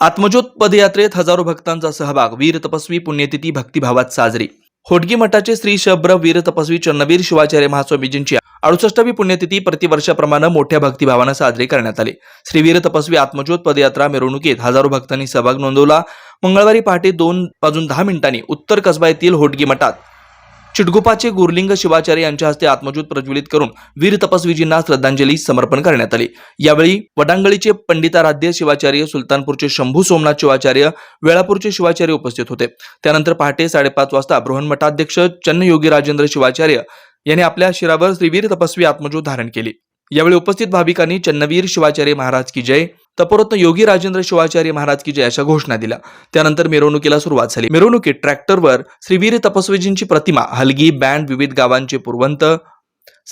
आत्मज्योत पदयात्रेत हजारो भक्तांचा सहभाग. वीर तपस्वी पुण्यतिथी भक्तिभावात साजरी. होटगी मठाचे श्री शब्र वीर तपस्वी चन्नवीर शिवाचार्य महास्वामीजींची अडुसष्टावी पुण्यतिथी प्रतिवर्षाप्रमाणे मोठ्या भक्तिभावानं साजरी करण्यात आली. श्री वीर तपस्वी आत्मज्योत पदयात्रा मिरवणुकीत हजारो भक्तांनी सहभाग नोंदवला. मंगळवारी पहाटे दोन वाजून दहा मिनिटांनी उत्तर कसबा येथील होटगी मठात चिटगुपाचे गुरलिंग शिवाचार्य यांच्या हस्ते आत्मज्योत प्रज्वलित करून वीर तपस्वीजींना श्रद्धांजली समर्पण करण्यात आली. यावेळी वडांगळीचे पंडिताराध्य शिवाचार्य सुलतानपूरचे शंभू सोमनाथ शिवाचार्य वेळापूरचे शिवाचार्य उपस्थित होते. त्यानंतर पहाटे साडेपाच वाजता बृहन्मठाध्यक्ष चन्नयोगी राजेंद्र शिवाचार्य यांनी आपल्या शिरावर श्रीवीर तपस्वी आत्मज्योत धारण केली. यावेळी उपस्थित भाविकांनी चन्नवीर शिवाचार्य महाराज की जय तपोरत्न योगी राजेंद्र शिवाचार्य महाराज की जय अशा घोषणा दिल्या. त्यानंतर मिरवणुकीला सुरुवात झाली. मिरवणुकीत ट्रॅक्टरवर श्रीवीर तपस्वीजींची प्रतिमा हलगी बँड विविध गावांचे पुरवंत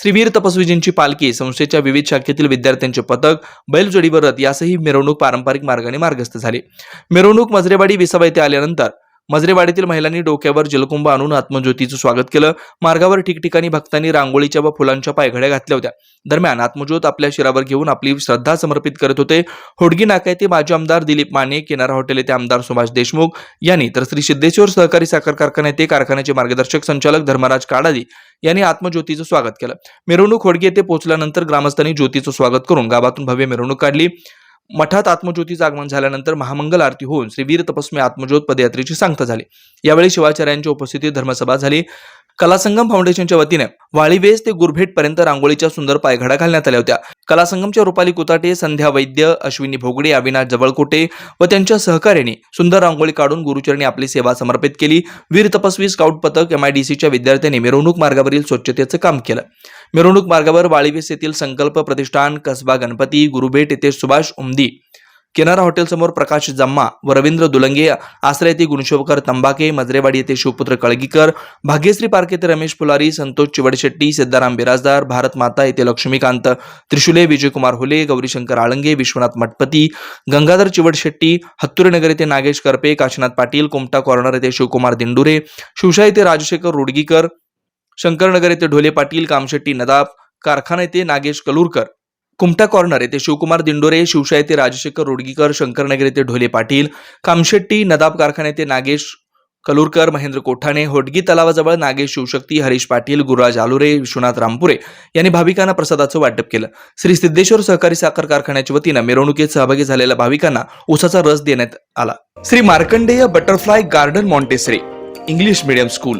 श्रीवीर तपस्वीजींची पालखी संस्थेच्या विविध शाखेतील विद्यार्थ्यांचे पथक बैलजोडीवर रथ यासही मिरवणूक पारंपरिक मार्गाने मार्गस्थ झाली. मिरवणूक मजरेवाडी विसावा येथे आल्यानंतर मजरेवाडीतील महिलांनी डोक्यावर जलकुंभ आणून आत्मज्योतीचं स्वागत केलं. मार्गावर ठिकठिकाणी भक्तांनी रांगोळीच्या व फुलांच्या पायघड्या घातल्या होत्या. दरम्यान आत्मज्योत आपल्या शिरावर घेऊन आपली श्रद्धा समर्पित करत होते. होडगी नाका येथे माजी आमदार दिलीप माने किनारा हॉटेल येथे आमदार सुभाष देशमुख यांनी तर श्री सिद्धेश्वर सहकारी साखर कारखाना येथे कारखान्याचे मार्गदर्शक संचालक धर्मराज काडादी यांनी आत्मज्योतीचं स्वागत केलं. मिरवणूक होडगी येथे पोहोचल्यानंतर ग्रामस्थांनी ज्योतीचं स्वागत करून गावातून भव्य मिरवणूक काढली. मठात आत्मज्योतीचं आगमन झाल्यानंतर महामंगल आरती होऊन श्री वीर तपस्वी आत्मज्योत पदयात्रेची सांगता झाली. यावेळी शिवाचार्यांच्या उपस्थितीत धर्मसभा झाली. कलासंगम फाउंडेशनच्या वतीने वाळीवेस ते गुरभेट पर्यंत रांगोळीच्या सुंदर पायघडा घालण्यात आल्या होत्या. कलासंगमच्या रुपाली कुताटे संध्या वैद्य अश्विनी भोगडे अविनाश जवळकोटे व त्यांच्या सहकार्याने सुंदर रांगोळी काढून गुरुचरणी आपली सेवा समर्पित केली. वीर तपस्वी स्काउट पथक एमआयडीसीच्या विद्यार्थ्यांनी मिरवणूक मार्गावरील स्वच्छतेचं काम केलं. मिरवणूक मार्गावर वाळीवीस येथील संकल्प प्रतिष्ठान कसबा गणपती गुरुभेट येथे सुभाष उमदी किनारा हॉटेलसमोर प्रकाश जम्मा व रवींद्र दुलंगे आसरा येथे गुणशोभकर तंबाके मजरेवाडी येथे शिवपुत्र कळगीकर भाग्यश्री पार्क येथे रमेश फुलारी संतोष चिवडशेट्टी सिद्धाराम बिराजदार भारत माता येथे लक्ष्मीकांत त्रिशुले विजयकुमार हुले गौरीशंकर आळंगे विश्वनाथ मठपती गंगाधर चिवडशेट्टी हत्तुरेनगर येथे नागेश करपे काशीनाथ पाटील कोमटा कॉर्नर येथे शिवकुमार दिंडुरे शिवशाही येथे राजशेखर रुडगीकर शंकरनगर येथे ढोले पाटील कामशेट्टी नदाब कारखाना येथे नागेश कलूरकर कुमटा कॉर्नर येथे शिवकुमार दिंडोरे शिवशा येथे राजशेखर रोडगीकर शंकरनगर येथे ढोले पाटील कामशेट्टी नदाब कारखाना येथे नागेश कलूरकर महेंद्र कोठाणे होडगी तलावाजवळ नागेश शिवशक्ती हरीश पाटील गुरुराज आलुरे विश्वनाथ रामपुरे यांनी भाविकांना प्रसादाचं वाटप केलं. श्री सिद्धेश्वर सहकारी साखर कारखान्याच्या वतीनं मिरवणुकीत सहभागी झालेल्या भाविकांना उसाचा रस देण्यात आला. Shri Markandey butterfly garden Montessori English medium school.